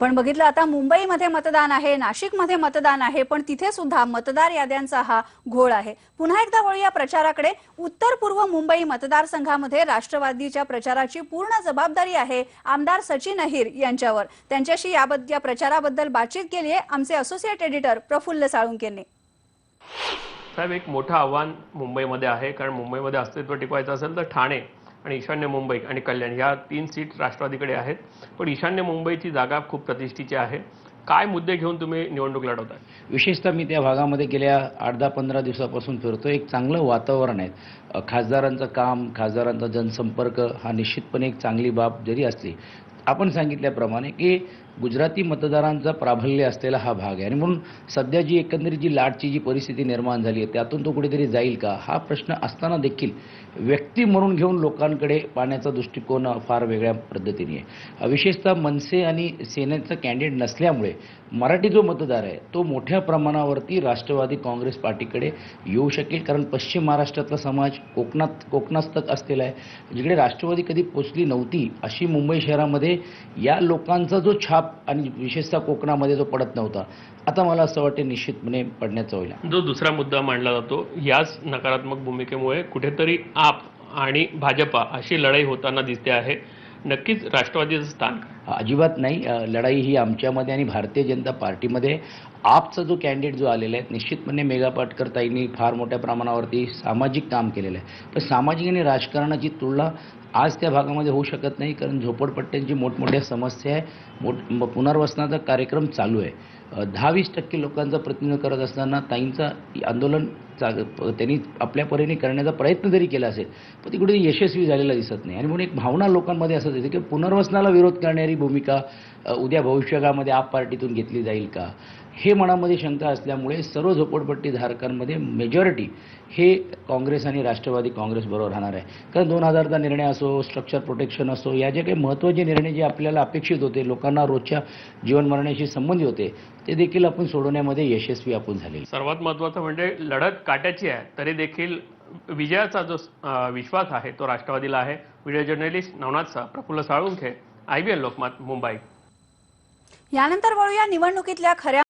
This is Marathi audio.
पण बघितलं आता मुंबईमध्ये मतदान आहे नाशिकमध्ये मतदान आहे पण तिथे सुद्धा मतदार याद्यांचा हा घोळ आहे. पुन्हा एकदा वळूया प्रचाराकडे. उत्तर पूर्व मुंबई मतदारसंघामध्ये राष्ट्रवादीच्या प्रचाराची पूर्ण जबाबदारी आहे आमदार सचिन अहिर यांच्यावर. त्यांच्याशी याबद्दल या प्रचाराबद्दल बातचीत केली आहे आमचे असोसिएट एडिटर प्रफुल्ल साळुंकेंनी साहेब एक मोठं आव्हान मुंबईमध्ये आहे. कारण मुंबईमध्ये अस्तित्व टिकवायचं असेल तर ठाणे आणि ईशान्य मुंबई आणि कल्याण. ह्या तीन सीट राष्ट्रवादीकडे आहेत. पण ईशान्य मुंबईची जागा खूप प्रतिष्ठेची आहे. काय मुद्दे घेऊन तुम्ही निवडणूक लढवता विशेषतः मी त्या भागामध्ये गेल्या आठ दहा पंधरा दिवसापासून फिरतो एक चांगलं वातावरण आहे. खासदारांचं काम खासदारांचा जनसंपर्क हा निश्चितपणे एक चांगली बाब जरी असली आपण सांगितल्याप्रमाणे की गुजराती मतदारांचा प्राबल्य असलेला हा भाग आहे. आणि म्हणून सध्या जी एकंदरीत जी लाटची जी परिस्थिती निर्माण झाली आहे त्यातून तो कुठेतरी जाईल का? हा प्रश्न असताना देखील व्यक्ती म्हणून घेऊन लोकांकडे पाण्याचा दृष्टिकोन फार वेगळ्या पद्धतीने आहे. विशेषतः मनसे आणि सेनेचं कॅन्डिडेट नसल्यामुळे मराठी जो मतदार आहे तो मोठ्या प्रमाणावरती राष्ट्रवादी काँग्रेस पार्टीकडे येऊ शकेल. कारण पश्चिम महाराष्ट्रातला समाज कोकणात कोकणास्तक असलेला आहे. जिकडे राष्ट्रवादी कधी पोचली नव्हती अशी मुंबई शहरामध्ये या लोकांचा जो छाप आणि विशेषतः कोकणामध्ये जो पडत नव्हता. आता मला असं वाटते निश्चितपणे पडण्याचा होईल. जो दुसरा मुद्दा मांडला जातो याच नकारात्मक भूमिकेमुळे कुठेतरी आप आणि भाजपा अशी लढाई होताना दिसते आहे. नक्कीच राष्ट्रवादीचं स्थान काय? अजिबात नाही. लढाई ही आमच्यामध्ये आणि भारतीय जनता पार्टीमध्ये आपचा जो कॅन्डिडेट जो आलेला आहे निश्चितपणे मेघा पाटकर ताईंनी फार मोठ्या प्रमाणावरती सामाजिक काम केलेलं आहे. पण सामाजिक आणि राजकारणाची तुलना आज त्या भागामध्ये होऊ शकत नाही कारण झोपडपट्ट्यांची मोठमोठ्या समस्या आहे. मोठ म- पुनर्वसनाचा कार्यक्रम चालू आहे. दहा वीस टक्के लोकांचा प्रतिनिधित्व करत असताना ताईंचा आंदोलन चा त्यांनी आपल्या परीने करण्याचा प्रयत्न जरी केला असेल पण ती कुठे यशस्वी झालेला दिसत नाही. आणि म्हणून एक भावना लोकांमध्ये असं येते की पुनर्वसनाला विरोध करणारी भूमिका उद्या भविष्यकाळामध्ये आप पार्टीतून घेतली जाईल का? हे मनामध्ये शंका असल्यामुळे सर्व झोपडपट्टी धारकांमध्ये मेजॉरिटी हे काँग्रेस आणि राष्ट्रवादी काँग्रेसबरोबर राहणार आहे. कारण दोन हजारचा निर्णय असो स्ट्रक्चर प्रोटेक्शन असो या जे काही महत्त्वाचे निर्णय जे आपल्याला अपेक्षित होते लोकांना रोजच्या जीवनमरणाशी संबंधित होते ते देखील आपण सोडवण्यामध्ये यशस्वी आपण झाले सर्वात महत्त्वाचं म्हणजे लढत काट्याची आहे तरी देखील विजयाचा जो विश्वास आहे तो राष्ट्रवादीला आहे. व्हिडिओ जर्नलिस्ट नवनाथ सा Praful Salunkhe I B L Lokmat Mumbai. यानंतर वळूया निवडणुकीतल्या खऱ्या